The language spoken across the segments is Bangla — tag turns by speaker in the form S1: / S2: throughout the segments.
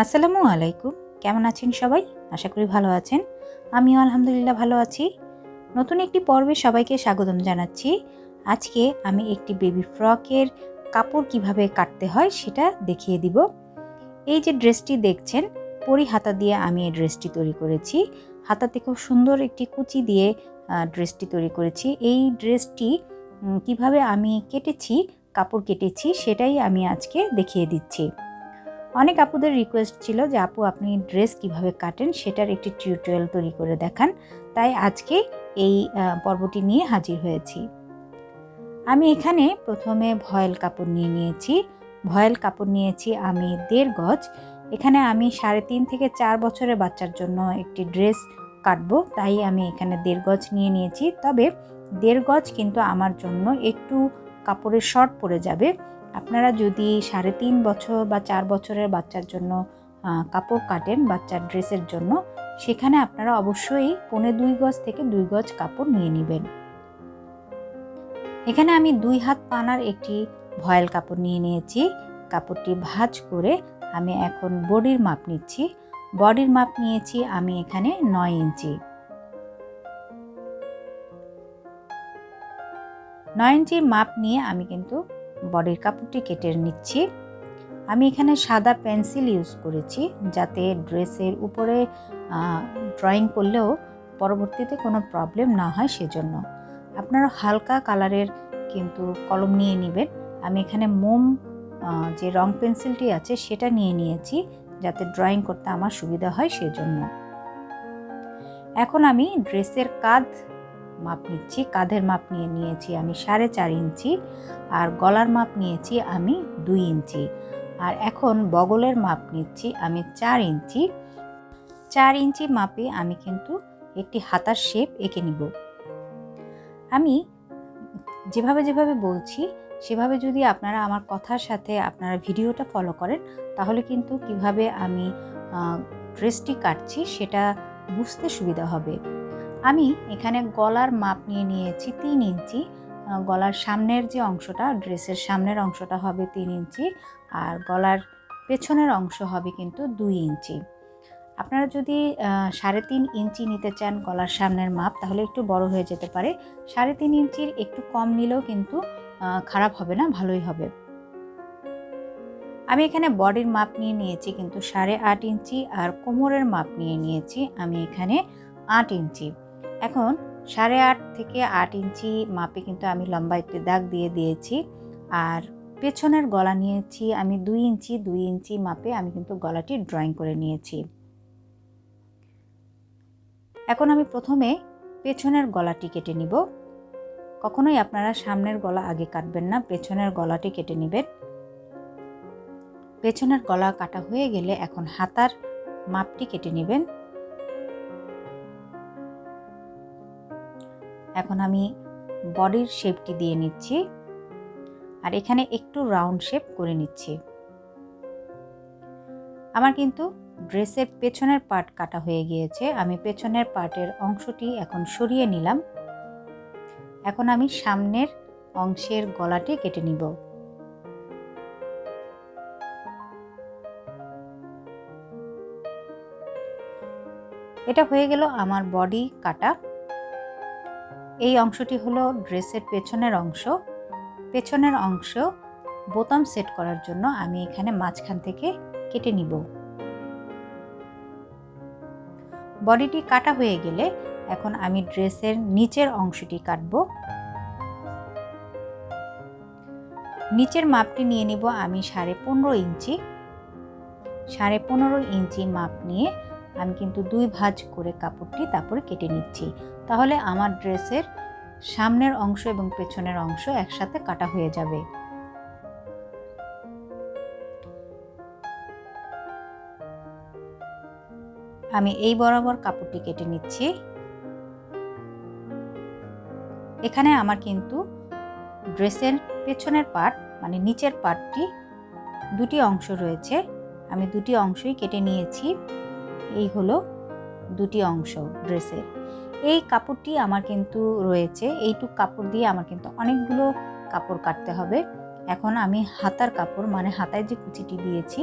S1: আসসালামু আলাইকুম। কেমন আছেন সবাই? আশা করি ভালো আছেন। আমিও আলহামদুলিল্লাহ ভালো আছি। নতুন একটি পর্বে সবাইকে স্বাগতম জানাচ্ছি। আজকে আমি একটি বেবি ফ্রকের কাপড় কীভাবে কাটতে হয় সেটা দেখিয়ে দিব। এই যে ড্রেসটি দেখছেন, পরি হাতা দিয়ে আমি এই ড্রেসটি তৈরি করেছি। হাতাতে খুব সুন্দর একটি কুচি দিয়ে ড্রেসটি তৈরি করেছি। এই ড্রেসটি কীভাবে আমি কেটেছি, কাপড় কেটেছি সেটাই আমি আজকে দেখিয়ে দিচ্ছি। অনেক আপুদের রিকোয়েস্ট ছিল যে, আপু, আপনি ড্রেস কীভাবে কাটেন? সেটার একটি টিউটোরিয়াল তৈরি করে দেখান। তাই আজকে এই পর্বটি নিয়ে হাজির হয়েছি। আমি এখানে প্রথমে ভয়েল কাপড় নিয়ে নিয়েছি। ভয়েল কাপড় নিয়েছি আমি দেড় গজ। এখানে আমি সাড়ে তিন থেকে চার বছরের বাচ্চার জন্য একটি ড্রেস কাটবো। তাই আমি এখানে দেড় গজ নিয়ে নিয়েছি। তবে দেড় গজ কিন্তু আমার জন্য একটু কাপড়ের শর্ট পড়ে যাবে। আপনারা যদি সাড়ে তিন বছর বা চার বছরের বাচ্চার জন্য কাপড় কাটেন বাচ্চার ড্রেসের জন্য, সেখানে আপনারা অবশ্যই পৌনে দুই গজ থেকে দুই গজ কাপড় নিয়ে নেবেন। এখানে আমি দুই হাত পানার একটি ভয়েল কাপড় নিয়ে নিয়েছি। কাপড়টি ভাঁজ করে আমি এখন বডির মাপ নিচ্ছি। বডির মাপ নিয়েছি আমি এখানে নয় ইঞ্চি। নয় মাপ নিয়ে আমি কিন্তু বডির কাপড়টি কেটে নিচ্ছি। আমি এখানে সাদা পেন্সিল ইউজ করেছি যাতে ড্রেসের উপরে ড্রয়িং করলেও পরবর্তীতে কোনো প্রবলেম না হয় সেজন্য। আপনারা হালকা কালারের কিন্তু কলম নিয়ে নেবেন। আমি এখানে মোম যে রং পেন্সিলটি আছে সেটা নিয়ে নিয়েছি যাতে ড্রয়িং করতে আমার সুবিধা হয় সেজন্য। এখন আমি ড্রেসের কাঁধ মাপ নিচ্ছি, কাঁধের মাপ নিয়ে নিয়েছি আমি সাড়ে চার ইঞ্চি আর গলার মাপ নিয়েছি আমি দুই ইঞ্চি। আর এখন বগলের মাপ নিচ্ছি আমি চার ইঞ্চি। চার ইঞ্চি মাপে আমি কিন্তু একটি হাতার শেপ এঁকে নিব। আমি যেভাবে যেভাবে বলছি, সেভাবে যদি আপনারা আমার কথার সাথে আপনারা ভিডিওটা ফলো করেন, তাহলে কিন্তু কীভাবে আমি ড্রেসটি কাটছি সেটা বুঝতে সুবিধা হবে। আমি এখানে গলার মাপ নিয়ে নিয়েছি তিন ইঞ্চি। গলার সামনের যে অংশটা, ড্রেসের সামনের অংশটা হবে তিন ইঞ্চি আর গলার পেছনের অংশ হবে কিন্তু দুই ইঞ্চি। আপনারা যদি সাড়ে তিন ইঞ্চি নিতে চান গলার সামনের মাপ, তাহলে একটু বড় হয়ে যেতে পারে। সাড়ে তিন ইঞ্চির একটু কম নিলেও কিন্তু খারাপ হবে না, ভালোই হবে। আমি এখানে বডির মাপ নিয়ে নিয়েছি কিন্তু সাড়ে আট ইঞ্চি আর কোমরের মাপ নিয়ে নিয়েছি। আমি এখানে আট ইঞ্চি। এখন সাড়ে আট থেকে আট ইঞ্চি মাপে কিন্তু আমি লম্বা একটি দাগ দিয়ে দিয়েছি। আর পেছনের গলা নিয়েছি আমি দুই ইঞ্চি দুই ইঞ্চি মাপে আমি কিন্তু গলাটি ড্রয়িং করে নিয়েছি। এখন আমি প্রথমে পেছনের গলাটি কেটে নিব। কখনোই আপনারা সামনের গলা আগে কাটবেন না, পেছনের গলাটি কেটে নেবেন। পেছনের গলা কাটা হয়ে গেলে এখন হাতার মাপটি কেটে নেবেন। এখন আমি বডির শেপটি দিয়ে নিচ্ছি আর এখানে একটু রাউন্ড শেপ করে নিচ্ছি। আমার কিন্তু ড্রেসের পেছনের পার্ট কাটা হয়ে গিয়েছে। আমি পেছনের পার্টের অংশটি এখন সরিয়ে নিলাম। এখন আমি সামনের অংশের গলাটি কেটে নিব। এটা হয়ে গেল আমার বডি কাটা। এই অংশটি হলো ড্রেসের পেছনের অংশ। পেছনের অংশ বোতাম সেট করার জন্য আমি এখানে মাঝখান থেকে কেটে নিব। বডিটি কাটা হয়ে গেলে এখন আমি ড্রেসের নিচের অংশটি কাটব। নিচের মাপটি নিয়ে নিব আমি সাড়ে পনেরো ইঞ্চি। সাড়ে পনেরো ইঞ্চি মাপ নিয়ে আমি কিন্তু দুই ভাঁজ করে কাপড়টি তারপরে কেটে নিচ্ছি। তাহলে আমার ড্রেসের সামনের অংশ এবং পেছনের অংশ একসাথে কাটা হয়ে যাবে। আমি এই বরাবর কাপড়টি কেটে নিচ্ছি। এখানে আমার কিন্তু ড্রেসের পেছনের পার্ট মানে নিচের পার্টটি দুটি অংশ রয়েছে। আমি দুটি অংশই কেটে নিয়েছি। এই হলো দুটি অংশ ড্রেসের। এই কাপড়টি আমার কিন্তু রয়েছে। এইটুক কাপড় দিয়ে আমার কিন্তু অনেকগুলো কাপড় কাটতে হবে। এখন আমি হাতার কাপড় মানে হাতায় যে কুচিটি দিয়েছি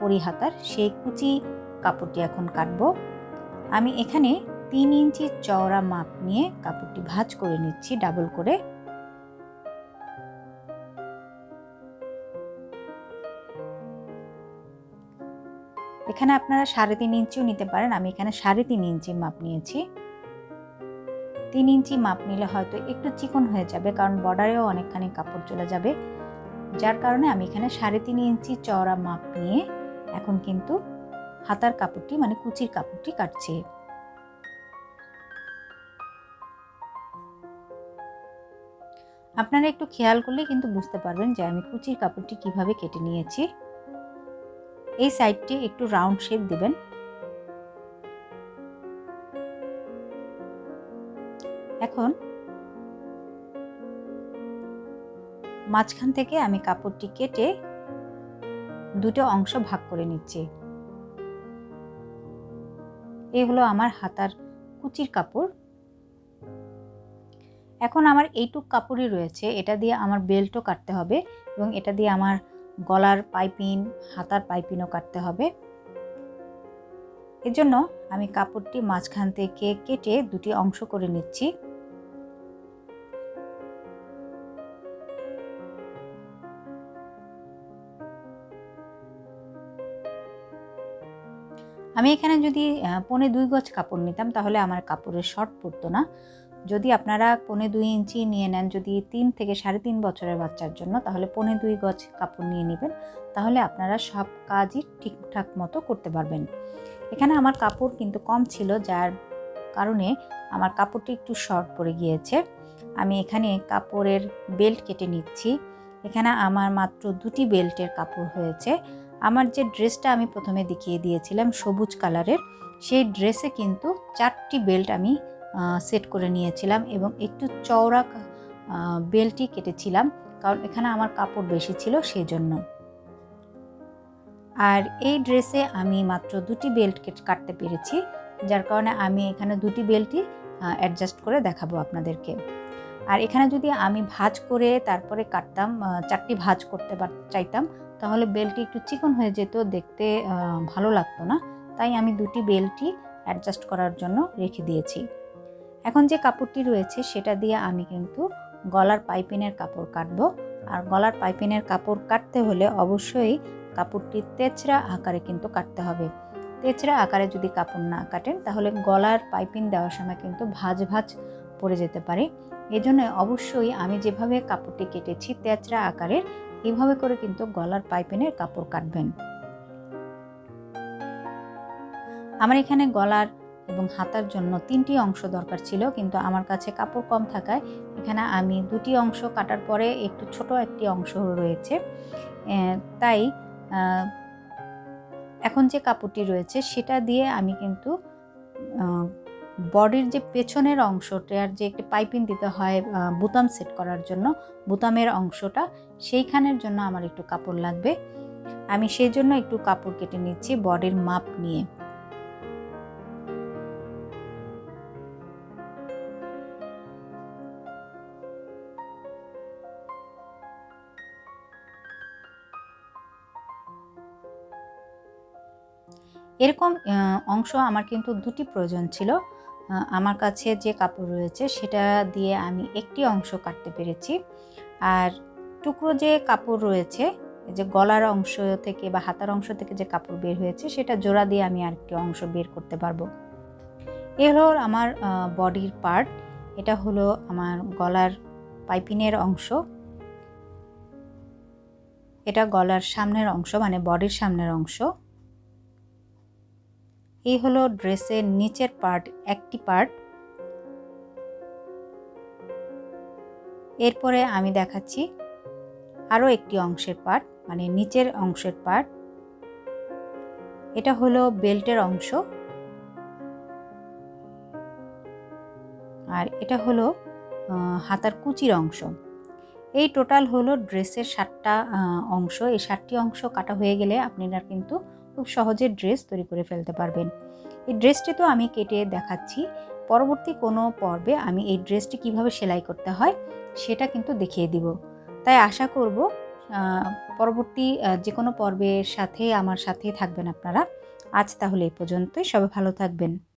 S1: পরিহাতার সেই কুচি কাপড়টি এখন কাটবো। আমি এখানে তিন ইঞ্চি চওড়া মাপ নিয়ে কাপড়টি ভাঁজ করে নিচ্ছি, ডাবল করে। এখানে আপনারা সাড়ে তিন ইঞ্চিও নিতে পারেন। আমি এখানে সাড়ে তিন ইঞ্চি মাপ নিয়েছি। তিন ইঞ্চি মাপ নিলে হয়তো একটু চিকন হয়ে যাবে, কারণ বর্ডারেও অনেকখানি কাপড় চলে যাবে। যার কারণে আমি এখানে সাড়ে তিন ইঞ্চি চওড়া মাপ নিয়ে এখন কিন্তু হাতার কাপড়টি মানে কুচির কাপড়টি কাটছি। আপনারা একটু খেয়াল করলে কিন্তু বুঝতে পারবেন যে আমি কুচির কাপড়টি কীভাবে কেটে নিয়েছি। এই সাইডটি একটু রাউন্ড শেপ দিবেন। এখন মাঝখান থেকে আমি কাপড়টি কেটে দুটো অংশ ভাগ করে নিচ্ছি। এই হলো আমার হাতার কুচির কাপড়। এখন আমার এইটুক কাপড়ই রয়েছে, এটা দিয়ে আমার বেল্টও কাটতে হবে এবং এটা দিয়ে আমার গলার পাইপিন, হাতার পাইপিনও কাটতে হবে। এজন্য আমি কাপড়টি মাঝখান থেকে কেটে দুটি অংশ করে নিচ্ছি। আমি এখানে যদি পনে দুই গজ কাপড় নিতাম, তাহলে আমার কাপড়ের শর্ট পড়তো না। যদি আপনারা পনে দুই ইঞ্চি নিয়ে নেন, যদি তিন থেকে সাড়ে তিন বছরের বাচ্চার জন্য, তাহলে পনে দুই গজ কাপড় নিয়ে নেবেন। তাহলে আপনারা সব কাজই ঠিকঠাক মতো করতে পারবেন। এখানে আমার কাপড় কিন্তু কম ছিল, যার কারণে আমার কাপড়টি একটু শর্ট পড়ে গিয়েছে। আমি এখানে কাপড়ের বেল্ট কেটে নিচ্ছি। এখানে আমার মাত্র দুটি বেল্টের কাপড় হয়েছে। আমার যে ড্রেসটা আমি প্রথমে দেখিয়ে দিয়েছিলাম সবুজ কালারের, সেই ড্রেসে কিন্তু চারটি বেল্ট আমি সেট করে নিয়েছিলাম এবং একটু চওড়া বেল্টই কেটেছিলাম কারণ এখানে আমার কাপড় বেশি ছিল সেই জন্য আর এই ড্রেসে আমি মাত্র দুটি বেল্ট কাটতে পেরেছি, যার কারণে আমি এখানে দুটি বেল্টই অ্যাডজাস্ট করে দেখাবো আপনাদেরকে। আর এখানে যদি আমি ভাজ করে তারপরে কাটতাম চারটি ভাজ করতে চাইতাম তাহলে বেলটি একটু চিকন হয়ে যেত, দেখতে ভালো লাগতো না। তাই আমি দুটি বেলটি অ্যাডজাস্ট করার জন্য রেখে দিয়েছি। এখন যে কাপড়টি রয়েছে, সেটা দিয়ে আমি কিন্তু গলার পাইপিনের কাপড় কাটবো। আর গলার পাইপিনের কাপড় কাটতে হলে অবশ্যই কাপড়টি তেচরা আকারে কিন্তু কাটতে হবে। তেচরা আকারে যদি কাপড় না কাটেন, তাহলে গলার পাইপিন দেওয়ার সময় কিন্তু ভাজ ভাজ পড়ে যেতে পারে। এজন্য অবশ্যই আমি যেভাবে কাপড়টি কেটেছি তেচরা আকারের এভাবে করে কিন্তু গলার পাইপিনের কাপড় কাটবেন। আমার এখানে গলার এবং হাতার জন্য তিনটি অংশ দরকার ছিল, কিন্তু আমার কাছে কাপড় কম থাকায় এখানে আমি দুটি অংশ কাটার পরে একটু ছোট একটি অংশ রয়েছে। তাই এখন যে কাপড়টি রয়েছে সেটা দিয়ে আমি কিন্তু বডির যে পেছনের অংশটার যে একটি পাইপিং দিতে হয় বুতাম সেট করার জন্য, বুতামের অংশটা, সেইখানের জন্য আমার একটু কাপড় লাগবে। আমি সেই জন্য একটু কাপড় কেটে নিচ্ছি বডির মাপ নিয়ে। এরকম অংশ আমার কিন্তু দুটি প্রয়োজন ছিল। আমার কাছে যে কাপড় রয়েছে সেটা দিয়ে আমি একটি অংশ কাটতে পেরেছি। আর টুকরো যে কাপড় রয়েছে, যে গলার অংশ থেকে বা হাতার অংশ থেকে যে কাপড় বের হয়েছে, সেটা জোড়া দিয়ে আমি আরেকটি অংশ বের করতে পারব। এ হলো আমার বডির পার্ট। এটা হলো আমার গলার পাইপিনের অংশ। এটা গলার সামনের অংশ মানে বডির সামনের অংশ। এই হলো ড্রেসের নিচের পার্ট, একটি পার্ট। এরপরে আমি দেখাচ্ছি আরও একটি অংশের পার্ট মানে নিচের অংশের পার্ট। এটা হলো বেল্টের অংশ। আর এটা হলো হাতার কুচির অংশ। এই টোটাল হলো ড্রেসের সাতটা অংশ। এই সাতটি অংশ কাটা হয়ে গেলে আপনারা কিন্তু খুব সহজে ড্রেস তৈরি করে ফেলতে পারবেন। এই ড্রেসটি তো আমি কেটে দেখাচ্ছি। পরবর্তী কোনো পর্বে আমি এই ড্রেসটি কীভাবে সেলাই করতে হয় সেটা কিন্তু দেখিয়ে দিব। তাই আশা করব পরবর্তী যে কোনো পর্বের সাথে, আমার সাথেই থাকবেন আপনারা। আজ তাহলে এই পর্যন্তই। সবাই ভালো থাকবেন।